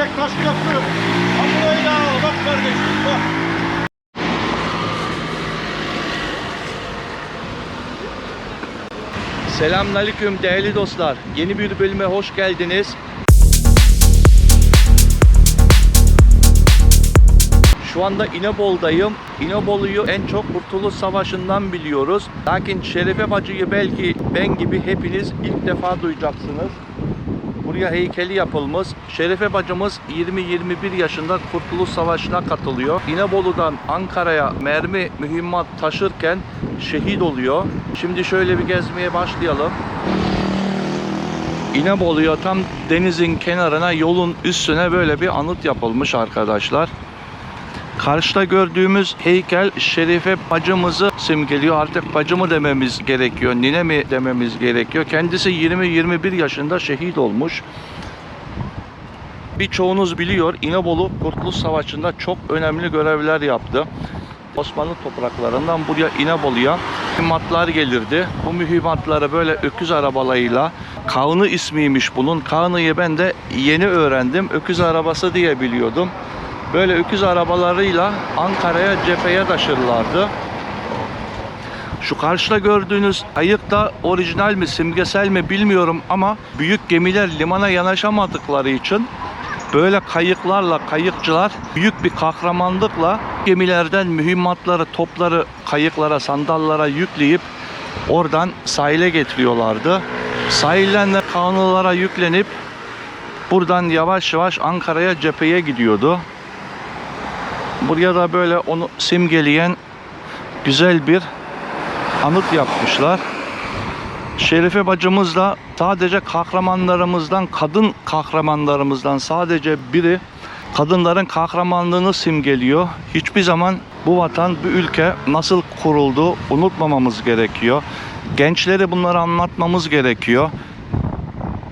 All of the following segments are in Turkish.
Çek taş köprü. Al. Bak kardeşim bak. Selamünaleyküm değerli dostlar. Yeni bir bölüme hoş geldiniz. Şu anda İnebolu'dayım. İnebolu'yu en çok Kurtuluş Savaşı'ndan biliyoruz. Lakin Şerefe Bacı'yı belki ben gibi hepiniz ilk defa duyacaksınız. Buraya heykeli yapılmış. Şerefe bacımız 20-21 yaşında Kurtuluş Savaşı'na katılıyor. İnebolu'dan Ankara'ya mermi mühimmat taşırken şehit oluyor. Şimdi şöyle bir gezmeye başlayalım. İnebolu'ya tam denizin kenarına yolun üstüne böyle bir anıt yapılmış arkadaşlar. Karşıda gördüğümüz heykel Şerife bacımızı simgeliyor. Artık bacı mı dememiz gerekiyor, nine mi dememiz gerekiyor. Kendisi 20-21 yaşında şehit olmuş. Birçoğunuz biliyor İnebolu Kurtuluş Savaşı'nda çok önemli görevler yaptı. Osmanlı topraklarından buraya İnebolu'ya mühimmatlar gelirdi. Bu mühimmatları böyle öküz arabalarıyla Kağını ismiymiş bunun. Kağını'yı ben de yeni öğrendim. Öküz arabası diye biliyordum. Böyle öküz arabalarıyla Ankara'ya cepheye taşırlardı. Şu karşıda gördüğünüz ayık da orijinal mi simgesel mi bilmiyorum ama büyük gemiler limana yanaşamadıkları için böyle kayıklarla kayıkçılar büyük bir kahramanlıkla gemilerden mühimmatları, topları kayıklara, sandallara yükleyip oradan sahile getiriyorlardı. Sahilden de kanunlara yüklenip buradan yavaş yavaş Ankara'ya cepheye gidiyordu. Buraya da böyle onu simgeleyen güzel bir anıt yapmışlar. Şerife bacımız da sadece kahramanlarımızdan, kadın kahramanlarımızdan sadece biri kadınların kahramanlığını simgeliyor. Hiçbir zaman bu vatan, bu ülke nasıl kuruldu unutmamamız gerekiyor. Gençlere bunları anlatmamız gerekiyor.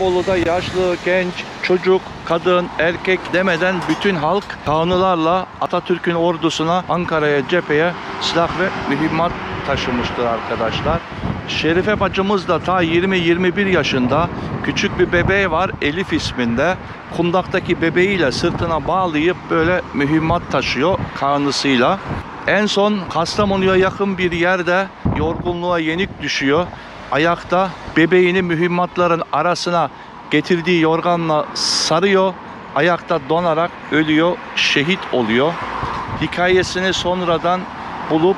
Bolu'da yaşlı, genç, çocuk, kadın, erkek demeden bütün halk kanılarla Atatürk'ün ordusuna Ankara'ya cepheye silah ve mühimmat taşımıştır arkadaşlar. Şerife bacımız da ta 20-21 yaşında küçük bir bebeği var Elif isminde. Kundaktaki bebeğiyle sırtına bağlayıp böyle mühimmat taşıyor kanısıyla. En son Kastamonu'ya yakın bir yerde yorgunluğa yenik düşüyor. Ayakta bebeğini mühimmatların arasına getirdiği yorganla sarıyor. Ayakta donarak ölüyor, şehit oluyor. Hikayesini sonradan bulup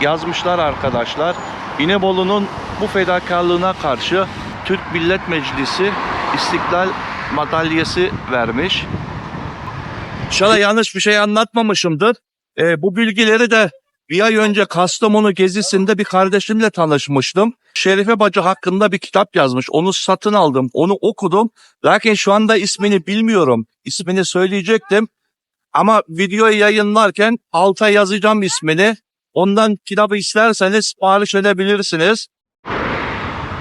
yazmışlar arkadaşlar. İnebolu'nun bu fedakarlığına karşı Türk Millet Meclisi İstiklal Madalyası vermiş. İnşallah yanlış bir şey anlatmamışımdır. Ee, bu bilgileri de bir ay önce Kastamonu gezisinde bir kardeşimle tanışmıştım. Şerife Bacı hakkında bir kitap yazmış. Onu satın aldım. Onu okudum. Lakin şu anda ismini bilmiyorum. İsmini söyleyecektim. Ama videoyu yayınlarken alta yazacağım ismini. Ondan kitabı isterseniz sipariş edebilirsiniz.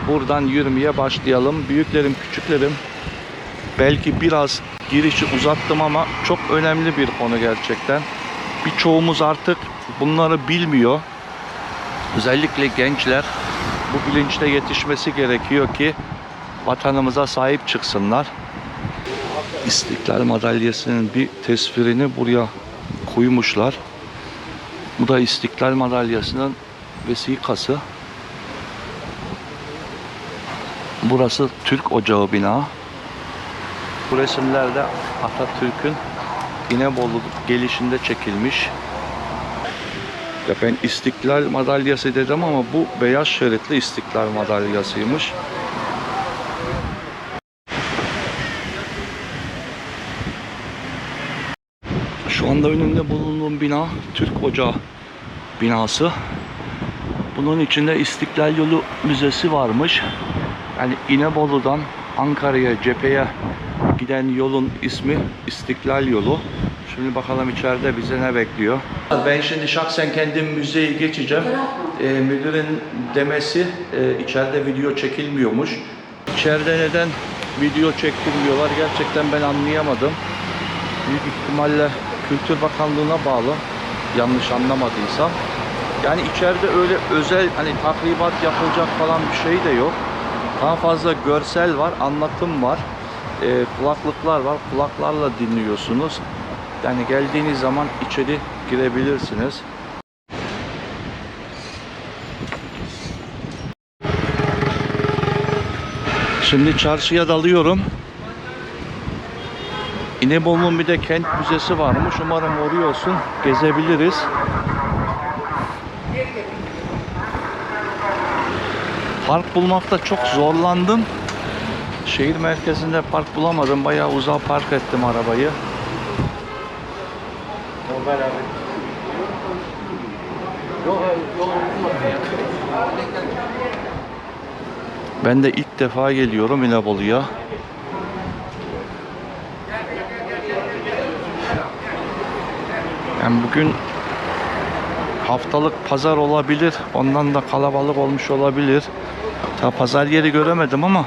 Buradan yürümeye başlayalım. Büyüklerim, küçüklerim. Belki biraz girişi uzattım ama çok önemli bir konu gerçekten. Birçoğumuz artık bunları bilmiyor. Özellikle gençler bu bilinçte yetişmesi gerekiyor ki vatanımıza sahip çıksınlar. İstiklal Madalyası'nın bir tesvirini buraya koymuşlar. Bu da İstiklal Madalyası'nın vesikası. Burası Türk Ocağı bina. Bu resimlerde Atatürk'ün İnebolu gelişinde çekilmiş. Ya ben İstiklal Madalyası dedim ama bu beyaz şeritli İstiklal Madalyasıymış. Şu anda önünde bulunduğum bina Türk Ocağı binası. Bunun içinde İstiklal Yolu Müzesi varmış. Yani İnebolu'dan Ankara'ya cepheye giden yolun ismi İstiklal Yolu. Şimdi bakalım içeride bize ne bekliyor. Ben şimdi şahsen kendim müzeyi geçeceğim. Ee, müdürün demesi e, içeride video çekilmiyormuş. İçeride neden video çektirmiyorlar gerçekten ben anlayamadım. Büyük ihtimalle Kültür Bakanlığı'na bağlı. Yanlış anlamadıysam. Yani içeride öyle özel hani tahribat yapılacak falan bir şey de yok. Daha fazla görsel var, anlatım var. e, kulaklıklar var. Kulaklarla dinliyorsunuz. Yani geldiğiniz zaman içeri girebilirsiniz. Şimdi çarşıya dalıyorum. İnebolu'nun bir de kent müzesi varmış. Umarım oraya olsun. Gezebiliriz. Park bulmakta çok zorlandım. Şehir merkezinde park bulamadım. Bayağı uzağa park ettim arabayı. Ya. Ben de ilk defa geliyorum İnebolu'ya. Yani bugün haftalık pazar olabilir. Ondan da kalabalık olmuş olabilir. Ta pazar yeri göremedim ama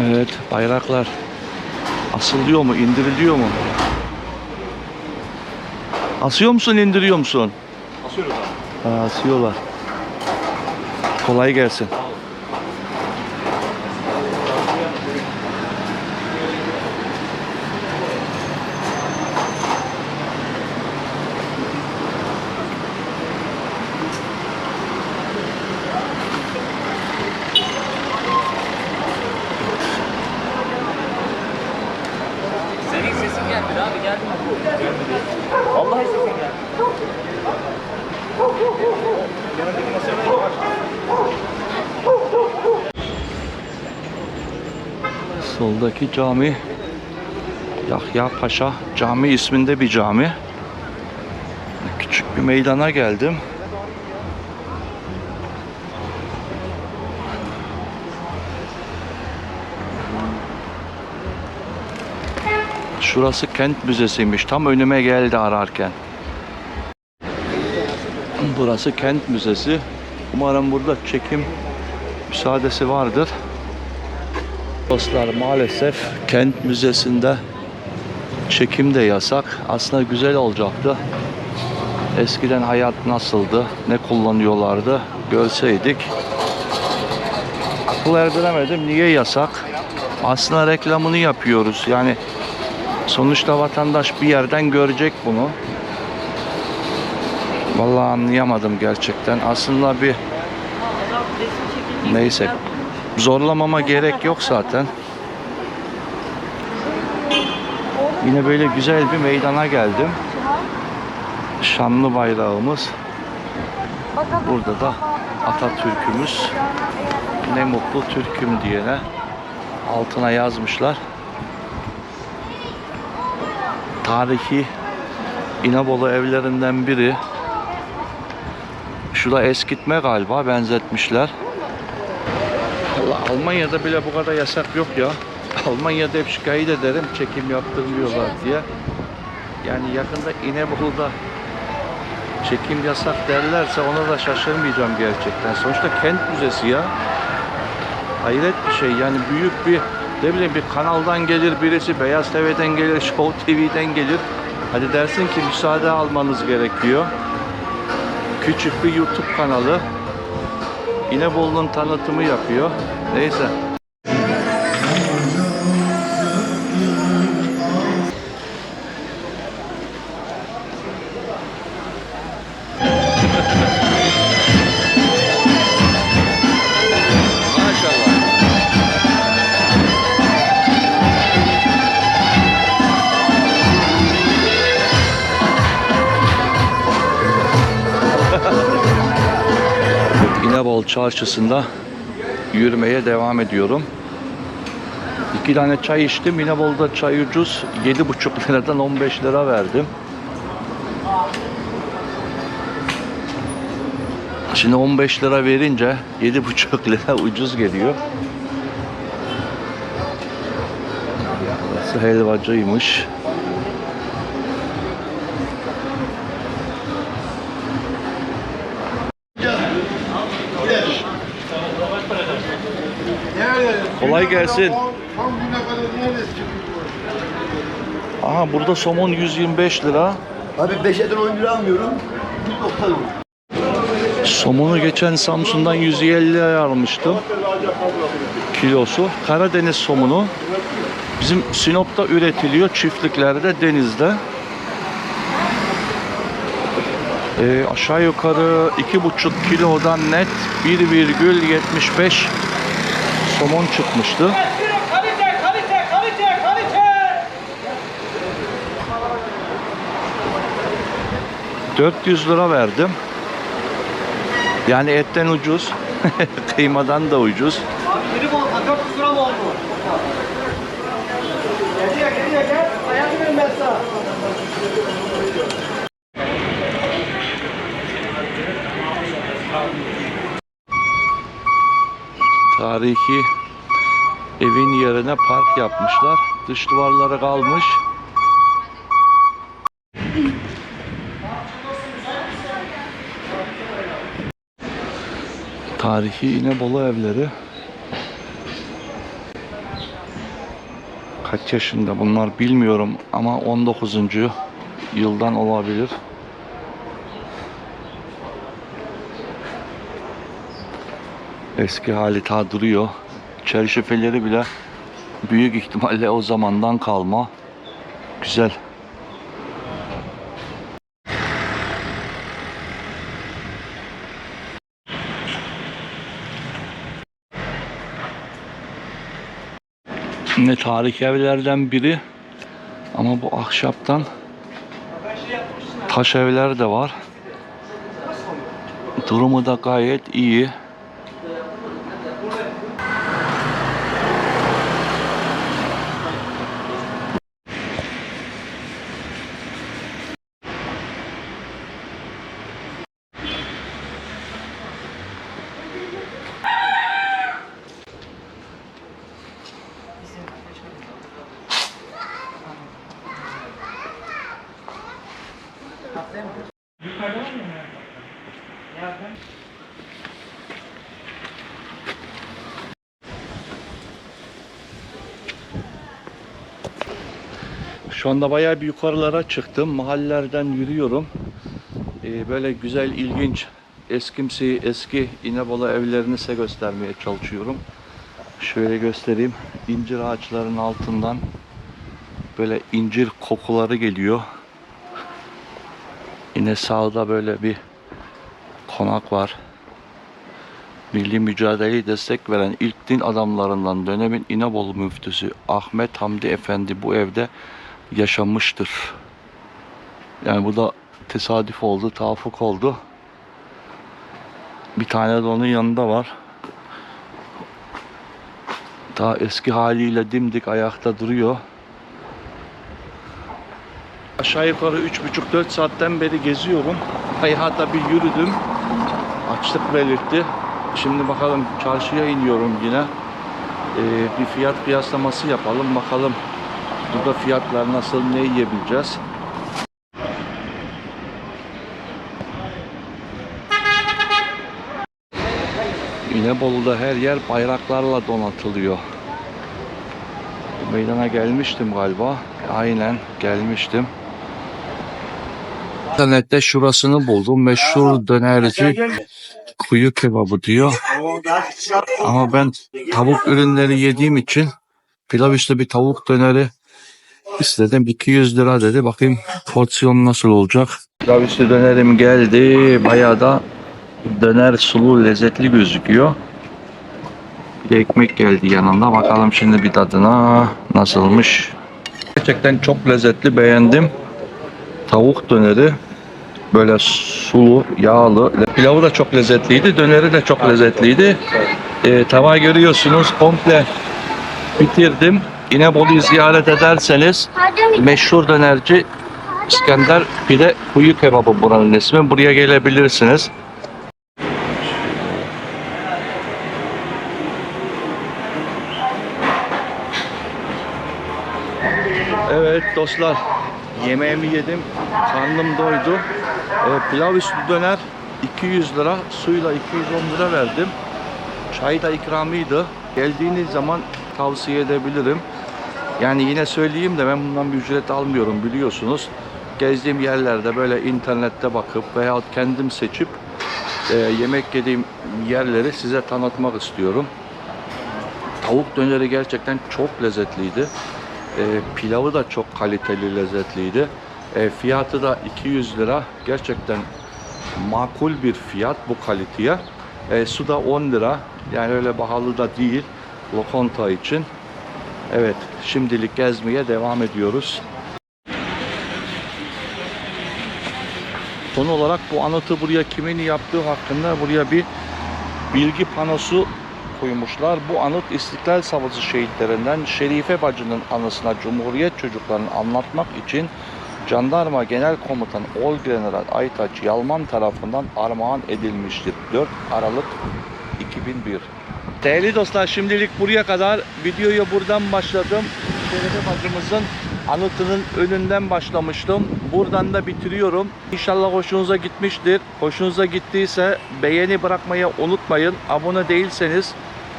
Evet, bayraklar asılıyor mu, indiriliyor mu? Asıyor musun, indiriyor musun? Asıyoruz abi. Ha, asıyorlar. Kolay gelsin. Senin sesin gelmedi abi geldi mi? Vallahi sesin geldi. Yanındaki masaya bak. Soldaki cami Yahya Paşa Cami isminde bir cami. Küçük bir meydana geldim. Şurası kent müzesiymiş. Tam önüme geldi ararken. Burası kent müzesi. Umarım burada çekim müsaadesi vardır. Dostlar maalesef kent müzesinde çekim de yasak. Aslında güzel olacaktı. Eskiden hayat nasıldı, ne kullanıyorlardı görseydik. Akıl erdiremedim. Niye yasak? Aslında reklamını yapıyoruz. Yani sonuçta vatandaş bir yerden görecek bunu. Vallahi anlayamadım gerçekten. Aslında bir neyse zorlamama gerek yok zaten. Yine böyle güzel bir meydana geldim. Şanlı bayrağımız. Burada da Atatürk'ümüz. Ne mutlu Türk'üm diyene altına yazmışlar. Tarihi İnebolu evlerinden biri. Şu da eskitme galiba benzetmişler. Almanya'da bile bu kadar yasak yok ya. Almanya'da hep şikayet ederim çekim yaptırmıyorlar diye. Yani yakında İnebolu'da çekim yasak derlerse ona da şaşırmayacağım gerçekten. Sonuçta kent müzesi ya. Hayret bir şey yani büyük bir ne bileyim bir kanaldan gelir birisi Beyaz TV'den gelir, Show TV'den gelir. Hadi dersin ki müsaade almanız gerekiyor. Küçük bir YouTube kanalı. İnebolu'nun tanıtımı yapıyor. Neyse. İnebol çarşısında yürümeye devam ediyorum. İki tane çay içtim. İnebolu'da çay ucuz. 7,5 liradan 15 lira verdim. Şimdi 15 lira verince 7,5 lira ucuz geliyor. Burası helvacıymış. Kolay gelsin. Tam güne kadar neredesin? Aha burada somon 125 lira. Abi 5'den 10 lira almıyorum. 190 lira. Somonu geçen Samsun'dan 150 liraya almıştım. Kilosu. Karadeniz somunu. Bizim Sinop'ta üretiliyor. Çiftliklerde, denizde. Ee, aşağı yukarı 2,5 kilodan net 1,75 somon çıkmıştı. Kalite, kalite, kalite, kalite. 400 lira verdim. Yani etten ucuz. Kıymadan da ucuz. Abi biri bu 400 gram oldu. Geliyor, geliyor, gel. Ayağını verin ben sana. Tarihi evin yerine park yapmışlar. Dış duvarları kalmış. Tarihi İnebolu evleri. Kaç yaşında bunlar bilmiyorum ama 19. yıldan olabilir. Eski hali ta duruyor. Çerşefeleri bile büyük ihtimalle o zamandan kalma. Güzel. Ne tarihi evlerden biri ama bu ahşaptan taş evler de var. Durumu da gayet iyi. Şu anda bayağı bir yukarılara çıktım. Mahallelerden yürüyorum. Ee, böyle güzel, ilginç, eskimsi, eski İnebolu evlerini size göstermeye çalışıyorum. Şöyle göstereyim. İncir ağaçlarının altından böyle incir kokuları geliyor. Yine sağda böyle bir konak var. Milli mücadeleyi destek veren ilk din adamlarından dönemin İnebolu müftüsü Ahmet Hamdi Efendi bu evde yaşamıştır. Yani bu da tesadüf oldu, tavuk oldu. Bir tane de onun yanında var. Daha eski haliyle dimdik ayakta duruyor. Aşağı yukarı 3,5-4 saatten beri geziyorum. Hayata bir yürüdüm. Açlık belirtti. Şimdi bakalım çarşıya iniyorum yine. Ee, bir fiyat kıyaslaması yapalım. Bakalım burada fiyatlar nasıl, ne yiyebileceğiz. İnebolu'da her yer bayraklarla donatılıyor. Meydana gelmiştim galiba. Aynen gelmiştim. İnternette şurasını buldum. Meşhur dönerci kuyu kebabı diyor. Ama ben tavuk ürünleri yediğim için pilav üstü bir tavuk döneri istedim. 200 lira dedi. Bakayım porsiyon nasıl olacak. Pilav üstü dönerim geldi. Bayağı da döner sulu lezzetli gözüküyor. Bir ekmek geldi yanında. Bakalım şimdi bir tadına nasılmış. Gerçekten çok lezzetli beğendim. Tavuk döneri böyle sulu, yağlı. Pilavı da çok lezzetliydi. Döneri de çok lezzetliydi. Ee, tava görüyorsunuz komple bitirdim. İnebolu'yu ziyaret ederseniz meşhur dönerci İskender Pide Kuyu Kebabı buranın ismi. Buraya gelebilirsiniz. Evet dostlar yemeğimi yedim. Karnım doydu. Ee, pilav üstü döner 200 lira. Suyla 210 lira verdim. Çay da ikramıydı. Geldiğiniz zaman tavsiye edebilirim. Yani yine söyleyeyim de ben bundan bir ücret almıyorum biliyorsunuz. Gezdiğim yerlerde böyle internette bakıp veya kendim seçip e, yemek yediğim yerleri size tanıtmak istiyorum. Tavuk döneri gerçekten çok lezzetliydi. E, pilavı da çok kaliteli, lezzetliydi. E, fiyatı da 200 lira. Gerçekten makul bir fiyat bu kaliteye. E, su da 10 lira. Yani öyle pahalı da değil lokanta için. Evet, şimdilik gezmeye devam ediyoruz. Son olarak bu anıtı buraya kimin yaptığı hakkında buraya bir bilgi panosu koymuşlar. Bu anıt İstiklal Savaşı şehitlerinden Şerife Bacı'nın anısına Cumhuriyet çocuklarını anlatmak için Jandarma Genel Komutanı Orgeneral Aytaç Yalman tarafından armağan edilmiştir. 4 Aralık 2001. Değerli dostlar şimdilik buraya kadar videoyu buradan başladım. Şerife bacımızın anıtının önünden başlamıştım. Buradan da bitiriyorum. İnşallah hoşunuza gitmiştir. Hoşunuza gittiyse beğeni bırakmayı unutmayın. Abone değilseniz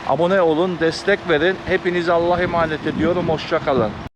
abone olun, destek verin. Hepinize Allah'a emanet ediyorum. Hoşçakalın.